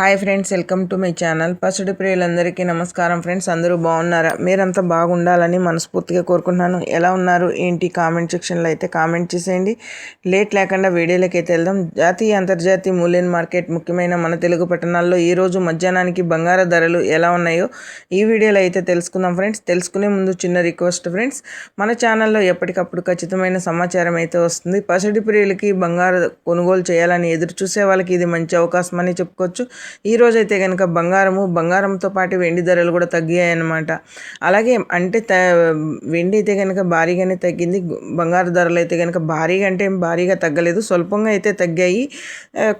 Hi friends welcome to my channel. పసుడి ప్రియులందరికీ నమస్కారం friends. అందరూ బాగున్నారా? మీరంతా బాగుండాలని మనస్ఫూర్తిగా కోరుకుంటున్నాను. ఎలా ఉన్నారు? ఏంటి? కామెంట్ సెక్షన్లో అయితే కామెంట్ చేసేయండి. లేట్ లేకుండా వీడియోలోకి అయితే వెళ్దాం. జాతీయ అంతర్జాతీయ మూల్యం మార్కెట్ ముఖ్యమైన మన తెలుగు పట్టణాల్లో ఈరోజు మధ్యాహ్నానికి బంగారు ధరలు ఎలా ఉన్నాయో ఈ వీడియోలో అయితే తెలుసుకుందాం ఫ్రెండ్స్. తెలుసుకునే ముందు చిన్న రిక్వెస్ట్ ఫ్రెండ్స్. మన ఛానల్లో ఎప్పటికప్పుడు ఖచ్చితమైన సమాచారం అయితే వస్తుంది. పసుడి ప్రియులకి బంగారు కొనుగోలు చేయాలని ఎదురు చూసే వాళ్ళకి ఇది మంచి అవకాశం అని చెప్పుకోవచ్చు. ఈరోజు అయితే కనుక బంగారము బంగారంతో పాటు వెండి ధరలు కూడా తగ్గాయన్నమాట. అలాగే అంటే త వెండి అయితే కనుక భారీగానే తగ్గింది. బంగారు ధరలు అయితే కనుక భారీగా అంటే భారీగా తగ్గలేదు. స్వల్పంగా అయితే తగ్గాయి.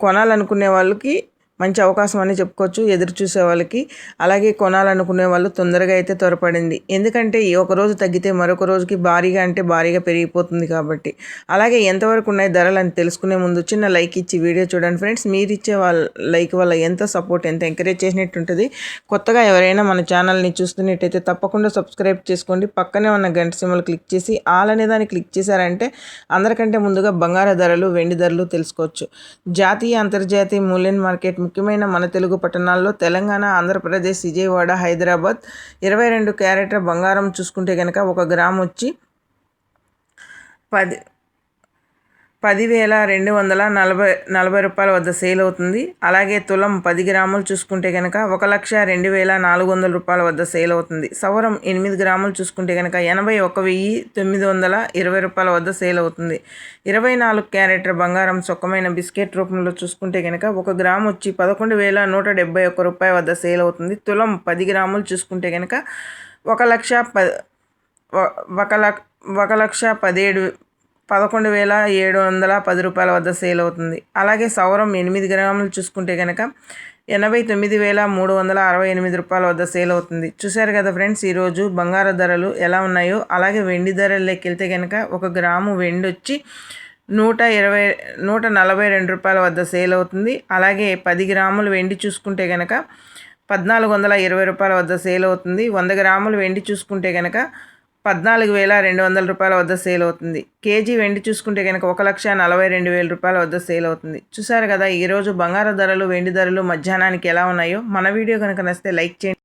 కొనాలనుకునే వాళ్ళకి మంచి అవకాశం అని చెప్పుకోవచ్చు ఎదురు చూసే వాళ్ళకి. అలాగే కొనాలనుకునే వాళ్ళు తొందరగా అయితే త్వరపడింది. ఎందుకంటే ఒక రోజు తగ్గితే మరొక రోజుకి భారీగా అంటే భారీగా పెరిగిపోతుంది కాబట్టి. అలాగే ఎంతవరకు ఉన్నాయి ధరలు అని తెలుసుకునే ముందు చిన్న లైక్ ఇచ్చి వీడియో చూడండి ఫ్రెండ్స్. మీరు ఇచ్చే వాళ్ళ లైక్ వల్ల ఎంత సపోర్ట్ ఎంత ఎంకరేజ్ చేసినట్టు ఉంటుంది. కొత్తగా ఎవరైనా మన ఛానల్ని చూస్తున్నట్టయితే తప్పకుండా సబ్స్క్రైబ్ చేసుకోండి. పక్కనే ఉన్న గంట సిమ్మలు క్లిక్ చేసి ఆల్ అనే దాన్ని క్లిక్ చేశారంటే అందరికంటే ముందుగా బంగారు ధరలు వెండి ధరలు తెలుసుకోవచ్చు. జాతీయ అంతర్జాతీయ మూల్యం మార్కెట్ ముఖ్యమైన మన తెలుగు పట్టణాల్లో తెలంగాణ ఆంధ్రప్రదేశ్ విజయవాడ హైదరాబాద్ ఇరవై రెండు క్యారెట్ల బంగారం చూసుకుంటే కనుక ఒక గ్రామ్ వచ్చి పది పదివేల రెండు వందల నలభై నలభై రూపాయల వద్ద సేల్ అవుతుంది. అలాగే తులం పది గ్రాములు చూసుకుంటే కనుక ఒక లక్ష రెండు వేల నాలుగు వందల రూపాయల వద్ద సేల్ అవుతుంది. సవరం ఎనిమిది గ్రాములు చూసుకుంటే కనుక ఎనభై ఒక వెయ్యి తొమ్మిది వందల ఇరవై రూపాయల వద్ద సేల్ అవుతుంది. ఇరవై నాలుగు క్యారెట్ల బంగారం సొక్కమైన బిస్కెట్ రూపంలో చూసుకుంటే కనుక ఒక గ్రాము వచ్చి పదకొండు వేల నూట డెబ్బై ఒక్క రూపాయల వద్ద సేల్ అవుతుంది. తులం పది గ్రాములు చూసుకుంటే కనుక ఒక లక్ష ప ఒక ఒక లక్ష పదిహేడు పదకొండు వేల ఏడు వందల పది రూపాయల వద్ద సేల్ అవుతుంది. అలాగే సౌరం ఎనిమిది గ్రాములు చూసుకుంటే కనుక ఎనభై తొమ్మిది వేల మూడు వందల అరవై ఎనిమిది రూపాయల వద్ద సేల్ అవుతుంది. చూశారు కదా ఫ్రెండ్స్ ఈరోజు బంగారు ధరలు ఎలా ఉన్నాయో? అలాగే వెండి ధరల్లోకి వెళ్తే కనుక ఒక గ్రాము వెండి వచ్చి నూట ఇరవై నూట నలభై రెండు రూపాయల వద్ద సేల్ అవుతుంది. అలాగే పది గ్రాములు వెండి చూసుకుంటే కనుక పద్నాలుగు వందల ఇరవై రూపాయల వద్ద సేల్ అవుతుంది. వంద గ్రాములు వెండి చూసుకుంటే కనుక పద్నాలుగు వేల రెండు వందల రూపాయల వద్ద సేల్ అవుతుంది. కేజీ వెండి చూసుకుంటే కనుక ఒక లక్ష నలభై రెండు వేల రూపాయల వద్ద సేల్ అవుతుంది. చూసారు కదా ఈరోజు బంగారు ధరలు వెండి ధరలు మధ్యాహ్నానికి ఎలా ఉన్నాయో? మన వీడియో కనుక నచ్చితే లైక్ చేయండి.